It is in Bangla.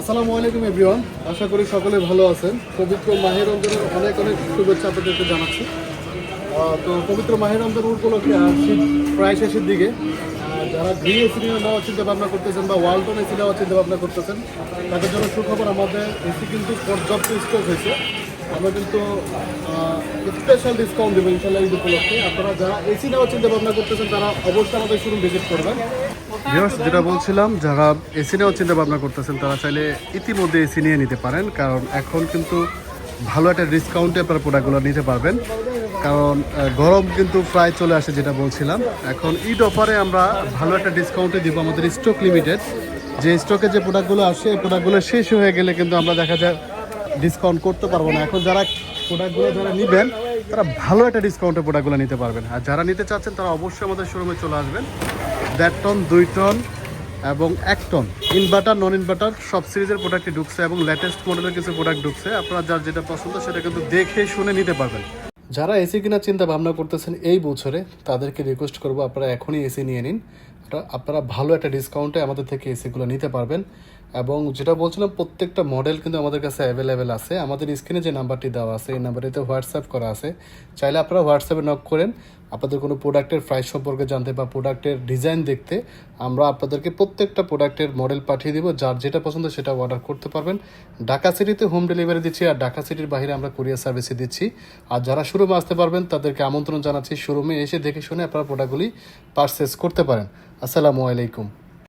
আসসালামু আলাইকুম, এভরিওয়ান। আশা করি সকলে ভালো আছেন। পবিত্র মাহের রমজানের অনেক অনেক শুভেচ্ছা আপনাদেরকে জানাচ্ছি। তো পবিত্র মাহের রমজান উপলক্ষে শীত প্রায় শেষের দিকে। যারা গ্রি এসি নেওয়ার চিন্তা ভাবনা করতেছেন বা ওয়ালটন এসি নেওয়ার চিন্তা ভাবনা করতেছেন, তাদের জন্য সুখবর, আমাদের এসি কিন্তু পর্যাপ্ত স্টক হয়েছে। আমরা কিন্তু স্পেশাল ডিসকাউন্ট দেবো ইনশাল্লাহ ঈদ উপলক্ষে। আপনারা যারা এসি নেওয়ার চিন্তা ভাবনা করতেছেন, তারা অবশ্যই আমাদের শোরুম ভিজিট করবেন। ভিউয়ার্স যেটা বলছিলাম, যারা এসি নেওয়ার চিন্তা ভাবনা করতেছেন, তারা চাইলে ইতিমধ্যে এসি নিয়ে নিতে পারেন, কারণ এখন কিন্তু ভালো একটা ডিসকাউন্টে আপনারা প্রোডাক্টগুলো নিতে পারবেন। কারণ গরম কিন্তু প্রায় চলে আসে, যেটা বলছিলাম। এখন ঈদ অফারে আমরা ভালো একটা ডিসকাউন্টে দিব আমাদের স্টক লিমিটেড যে স্টকে যে প্রোডাক্টগুলো আসে, এই প্রোডাক্টগুলো শেষ হয়ে গেলে কিন্তু আমরা দেখা যায় ডিসকাউন্ট করতে পারব না। এখন যারা প্রোডাক্টগুলো যারা নেবেন তারা ভালো একটা ডিসকাউন্টে প্রোডাক্টগুলো নিতে পারবেন। আর যারা নিতে চাচ্ছেন, তারা অবশ্যই আমাদের শোরুমে চলে আসবেন। দেড় টন দুই টন এবং এক টন ইনভার্টার নন ইনভার্টার সব সিরিজের প্রোডাক্টই ঢুকছে এবং লেটেস্ট মডেলের কিছু প্রোডাক্ট ঢুকছে। আপনারা যার যেটা পছন্দ, সেটা কিন্তু দেখে শুনে নিতে পারবেন। যারা এসি কেনার চিন্তা ভাবনা করতেছেন এই বছরে, তাদেরকে রিকোয়েস্ট করব, আপনারা এখনই এসি নিয়ে নিন। আপনারা ভালো একটা ডিসকাউন্টে আমাদের থেকে এসিগুলো নিতে পারবেন। এবং যেটা বলছিলাম, প্রত্যেকটা মডেল কিন্তু আমাদের কাছে অ্যাভেলেবেল আছে। আমাদের স্ক্রিনে যে নাম্বারটি দেওয়া আছে, এই নাম্বারটিতে হোয়াটসঅ্যাপ করা আছে। চাইলে আপনারা হোয়াটসঅ্যাপে নক করেন। আপনাদের কোনো প্রোডাক্টের প্রাইস সম্পর্কে জানতে বা প্রোডাক্টের ডিজাইন দেখতে, আমরা আপনাদেরকে প্রত্যেকটা প্রোডাক্টের মডেল পাঠিয়ে দিব। যার যেটা পছন্দ সেটা অর্ডার করতে পারবেন। ঢাকা সিটিতে হোম ডেলিভারি দিচ্ছি আর ঢাকা সিটির বাইরে আমরা কুরিয়ার সার্ভিসে দিচ্ছি। আর যারা শোরুমে আসতে পারবেন, তাদেরকে আমন্ত্রণ জানাচ্ছি। শোরুমে এসে দেখে শুনে আপনারা প্রোডাক্টগুলি পারচেস করতে পারেন। আসসালামু আলাইকুম।